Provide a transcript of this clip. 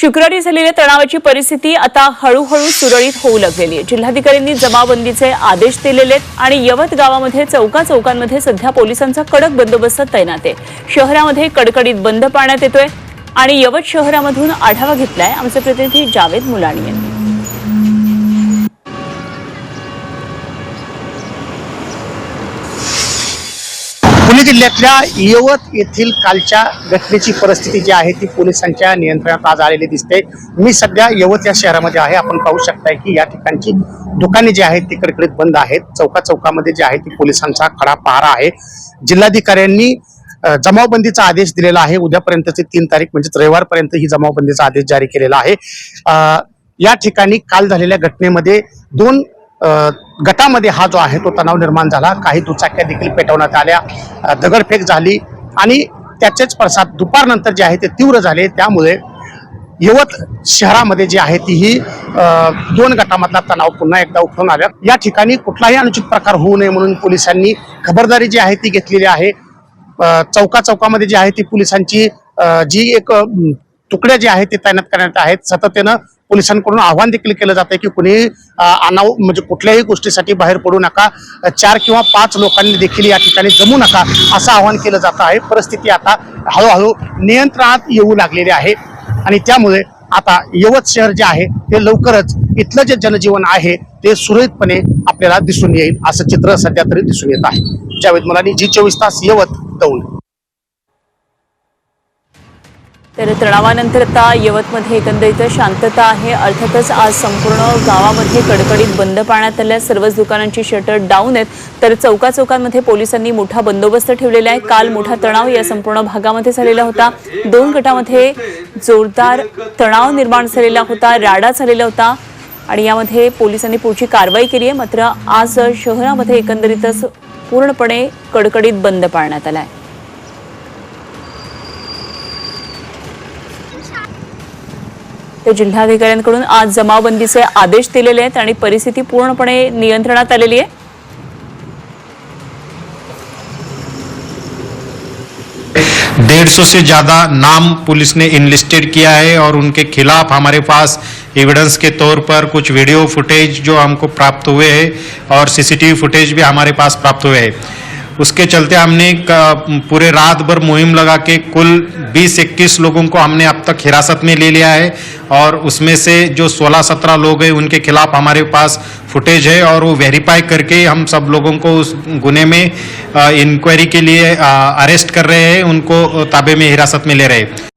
शुक्रवारी झालेल्या तणावाची परिस्थिती आता हळूहळू सुरळीत होऊ लागलेली आहे. जिल्हाधिकाऱ्यांनी जमावबंदीचे आदेश दिलेले आहेत आणि यवत गावामध्ये चौका चौकांमध्ये सध्या पोलिसांचा कडक बंदोबस्त तैनात आहे. शहरामध्ये कडकडीत बंद पाळण्यात येतोय आणि यवत शहरामधून आढावा घेतलाय आमचे प्रतिनिधी जावेद मुलाणी यांनी. पुणे जिल्ह्यातल्या यवत येथील कालच्या घटनेची परिस्थिती जी आहे ती पोलिसांच्या नियंत्रणात आज आलेली दिसते. मी सध्या यवत या शहरामध्ये आहे. आपण पाहू शकताय की या ठिकाणची दुकाने जी आहेत ती कडकडीत बंद आहेत. चौका चौकामध्ये जे आहे ती पोलिसांचा खडा पहारा आहे. जिल्हाधिकाऱ्यांनी जमावबंदीचा आदेश दिलेला आहे. उद्यापर्यंतचे तीन तारीख म्हणजे रविवारपर्यंत ही जमावबंदीचा आदेश जारी केलेला आहे. या ठिकाणी काल झालेल्या घटनेमध्ये दोन गटामध्ये हा जो आहे तो तणाव निर्माण झाला. काही दुचाक्या देखील पेटवण्यात आल्या. दगडफेक झाली आणि त्याचेच प्रसाद दुपारनंतर जे आहे ते तीव्र झाले. त्यामुळे यवत शहरामध्ये जी आहे ती ही दोन गटामधला तणाव पुन्हा एकदा उठून आल्या या ठिकाणी कुठलाही अनुचित प्रकार होऊ नये म्हणून पोलिसांनी खबरदारी जी आहे ती घेतलेली आहे. चौका चौकामध्ये जी आहे ती पोलिसांची जी एक तुकड्या जे आहेत ते तैनात करण्यात आहेत. सातत्यानं पोलिसांकडून आव्हान देखील केलं जात आहे की कुणी अनाव म्हणजे कुठल्याही गोष्टीसाठी बाहेर पडू नका. चार किंवा पाच लोकांनी देखील या ठिकाणी जमू नका असं आवाहन केलं जात आहे. परिस्थिती आता हळूहळू नियंत्रणात येऊ लागलेली आहे. आणि त्यामुळे आता यवत शहर जे आहे ते लवकरच इथलं जे जनजीवन आहे ते सुरळीतपणे आपल्याला दिसून येईल असं चित्र सध्या तरी दिसून येत आहे. ज्यावेळी मला जी चोवीस तास यवत दौंड. तर तणावानंतर आता यवतमध्ये एकंदरीत शांतता आहे. अर्थातच आज संपूर्ण गावामध्ये कडकडीत बंद पाळण्यात आल्या सर्वच दुकानांची शटर डाऊन आहेत. तर चौका चौकांमध्ये पोलिसांनी मोठा बंदोबस्त ठेवलेला आहे. काल मोठा तणाव या संपूर्ण भागामध्ये झालेला होता. दोन गटामध्ये जोरदार तणाव निर्माण झालेला होता. राडा झालेला होता. आणि यामध्ये पोलिसांनी पुढची कारवाई केली आहे. मात्र आज शहरामध्ये एकंदरीतच पूर्णपणे कडकडीत बंद पाळण्यात आला आहे. ते जिल्हाधिकाऱ्यांकडून आज जमावबंदीचे आदेश दिलेले आहेत आणि परिस्थिती पूर्णपणे नियंत्रणात आलेली आहे. डेढ़ सौ से ज़्यादा नाम पुलिस ने इनलिस्टेड किया है और उनके खिलाफ हमारे पास एविडेंस के तौर पर कुछ वीडियो फुटेज जो हमको प्राप्त हुए हैं और सीसीटीवी फुटेज भी हमारे पास प्राप्त हुए हैं। उसके चलते हमने पूरे रात भर मुहिम लगा के कुल 20-21 लोगों को हमने अब तक हिरासत में ले लिया है और उसमें से जो 16-17 लोग हैं, उनके खिलाफ हमारे पास फुटेज है और वो वेरीफाई करके हम सब लोगों को उस गुने में इंक्वायरी के लिए अरेस्ट कर रहे हैं, उनको ताबे में हिरासत में ले रहे हैं।